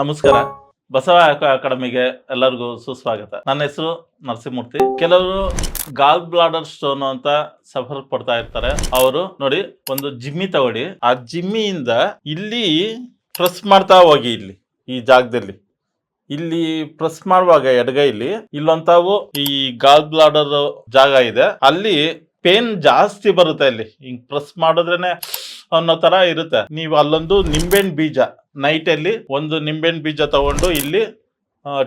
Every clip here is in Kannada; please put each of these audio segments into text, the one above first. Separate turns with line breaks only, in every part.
ನಮಸ್ಕಾರ. ಬಸವ ಅಕಾಡೆಮಿಗೆ ಎಲ್ಲರಿಗೂ ಸುಸ್ವಾಗತ. ನನ್ನ ಹೆಸರು ನರಸಿಂಹಮೂರ್ತಿ. ಕೆಲವರು ಗಾಲ್ ಬ್ಲಾಡರ್ ಸ್ಟೋನ್ ಅಂತ ಸಫರ್ ಪಡ್ತಾ ಇರ್ತಾರೆ. ಅವರು ನೋಡಿ, ಒಂದು ಜಿಮ್ಮಿ ತಗೊಳ್ಳಿ. ಆ ಜಿಮ್ಮಿಯಿಂದ ಇಲ್ಲಿ ಪ್ರೆಸ್ ಮಾಡ್ತಾ ಹೋಗಿ ಇಲ್ಲಿ, ಈ ಜಾಗದಲ್ಲಿ. ಇಲ್ಲಿ ಪ್ರೆಸ್ ಮಾಡುವಾಗ ಎಡಗೈಲಿ ಇಲ್ಲೊಂತಾವು ಈ ಗಾಲ್ ಬ್ಲಾಡರ್ ಜಾಗ ಇದೆ. ಅಲ್ಲಿ ಪೇನ್ ಜಾಸ್ತಿ ಬರುತ್ತೆ ಅಲ್ಲಿ ಹಿಂಗ್ ಪ್ರೆಸ್ ಮಾಡಿದ್ರೇನೆ ಅನ್ನೋ ತರ ಇರುತ್ತೆ. ನೀವು ಅಲ್ಲೊಂದು ನಿಂಬೆಹಣ್ಣು ಬೀಜ ನೈಟ್ ಅಲ್ಲಿ ಒಂದು ನಿಂಬೆಹಣ್ಣು ಬೀಜ ತಗೊಂಡು ಇಲ್ಲಿ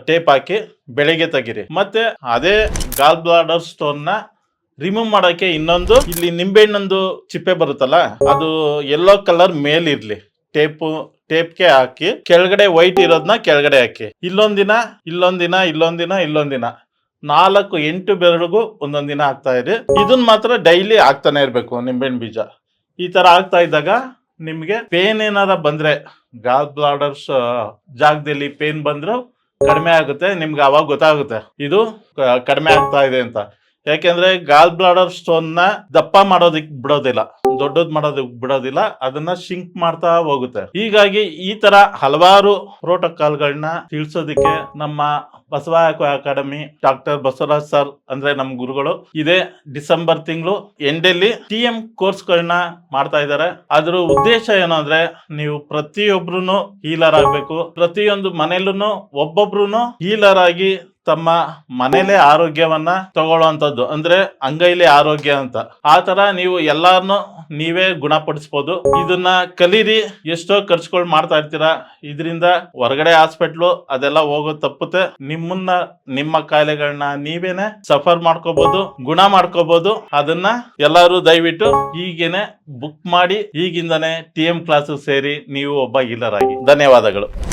ಟೇಪ್ ಹಾಕಿ ಬೆಳಗ್ಗೆ ತೆಗಿರಿ. ಮತ್ತೆ ಅದೇ ಗಾಲ್ ಬ್ಲಾಡರ್ ಸ್ಟೋನ್ನ ರಿಮೂವ್ ಮಾಡೋಕೆ ಇನ್ನೊಂದು ಇಲ್ಲಿ ನಿಂಬೆಹಣ್ಣೊಂದು ಚಿಪ್ಪೆ ಬರುತ್ತಲ್ಲ, ಅದು ಯೆಲ್ಲೋ ಕಲರ್ ಮೇಲಿರ್ಲಿ ಟೇಪ್ ಟೇಪ್ಗೆ ಹಾಕಿ ಕೆಳಗಡೆ ವೈಟ್ ಇರೋದನ್ನ ಕೆಳಗಡೆ ಹಾಕಿ. ಇಲ್ಲೊಂದಿನ ಇಲ್ಲೊಂದಿನ ಇಲ್ಲೊಂದಿನ ಇಲ್ಲೊಂದಿನ ನಾಲ್ಕು, ಎಂಟು ಬೆರಳಿಗೂ ಒಂದೊಂದು ದಿನ ಹಾಕ್ತಾ ಇರಿ. ಇದನ್ನ ಮಾತ್ರ ಡೈಲಿ ಹಾಕ್ತಾನೆ ಇರಬೇಕು ನಿಂಬೆಹಣ್ಣು ಬೀಜ. ಈ ತರ ಆಗ್ತಾ ಇದ್ದಾಗ ನಿಮ್ಗೆ ಪೇನ್ ಏನಾರ ಬಂದ್ರೆ ಗಾಲ್ ಬ್ಲಾಡರ್ಸ್ ಜಾಗದಲ್ಲಿ ಪೇನ್ ಬಂದ್ರು ಕಡಿಮೆ ಆಗುತ್ತೆ, ನಿಮ್ಗೆ ಅವಾಗ ಗೊತ್ತಾಗುತ್ತೆ. ಇದು ಕಡಿಮೆ ಆಗ್ತಾ ಇದೆ ಅಂತ. ಯಾಕೆಂದ್ರೆ ಗಾಲ್ ಬ್ಲಾಡರ್ ಸ್ಟೋನ್ನ ದಪ್ಪ ಮಾಡೋದಿಕ್ ಬಿಡೋದಿಲ್ಲ. ದೊಡ್ಡದ್ ಮಾಡೋದಕ್ ಬಿಡೋದಿಲ್ಲ, ಅದನ್ನ ಶಿಂಕ್ ಮಾಡ್ತಾ ಹೋಗುತ್ತೆ. ಹೀಗಾಗಿ ಈ ತರ ಹಲವಾರು ಪ್ರೋಟೋಕಾಲ್ಗಳನ್ನ ತಿಳಿಸೋದಿಕ್ಕೆ ನಮ್ಮ Basava academy doctor Basavaraj sir ಅಂದ್ರೆ ನಮ್ಮ ಗುರುಗಳು ಇದೇ ಡಿಸೆಂಬರ್ ತಿಂಗಳು ಎಂಡಲ್ಲಿ ಟಿ ಎಂ ಕೋರ್ಸ್ಗಳನ್ನ ಮಾಡ್ತಾ ಇದ್ದಾರೆ. ಅದ್ರ ಉದ್ದೇಶ ಏನು ಅಂದ್ರೆ ನೀವು ಪ್ರತಿಯೊಬ್ರು ಹೀಲರ್ ಆಗ್ಬೇಕು, ಪ್ರತಿಯೊಂದು ಮನೆಯಲ್ಲೂ ಒಬ್ಬೊಬ್ರು ಹೀಲರ್ ಆಗಿ ತಮ್ಮ ಮನೇಲೆ ಆರೋಗ್ಯವನ್ನ ತಗೊಳ್ಳುವಂತದ್ದು ಅಂದ್ರೆ ಅಂಗೈಲಿ ಆರೋಗ್ಯ ಅಂತ. ಆತರ ತರ ನೀವು ಎಲ್ಲಾರನ್ನು ನೀವೇ ಗುಣಪಡಿಸ್ಬೋದು. ಇದನ್ನ ಕಲೀರಿ. ಎಷ್ಟೋ ಖರ್ಚುಗಳು ಮಾಡ್ತಾ ಇರ್ತೀರಾ. ಇದರಿಂದ ಹೊರಗಡೆ ಹಾಸ್ಪಿಟ್ಲು ಅದೆಲ್ಲ ಹೋಗೋದು ತಪ್ಪುತ್ತೆ. ನಿಮ್ಮನ್ನ, ನಿಮ್ಮ ಕಾಯಿಲೆಗಳನ್ನ ನೀವೇನೆ ಸಫರ್ ಮಾಡ್ಕೋಬಹುದು ಗುಣ ಮಾಡ್ಕೋಬಹುದು ಅದನ್ನ ಎಲ್ಲರೂ ದಯವಿಟ್ಟು ಈಗೇನೆ ಬುಕ್ ಮಾಡಿ, ಈಗಿಂದನೇ ಟಿ ಎಂ ಕ್ಲಾಸ್ ಸೇರಿ ನೀವು ಒಬ್ಬ ಹೀಲರ್ ಆಗಿ. ಧನ್ಯವಾದಗಳು.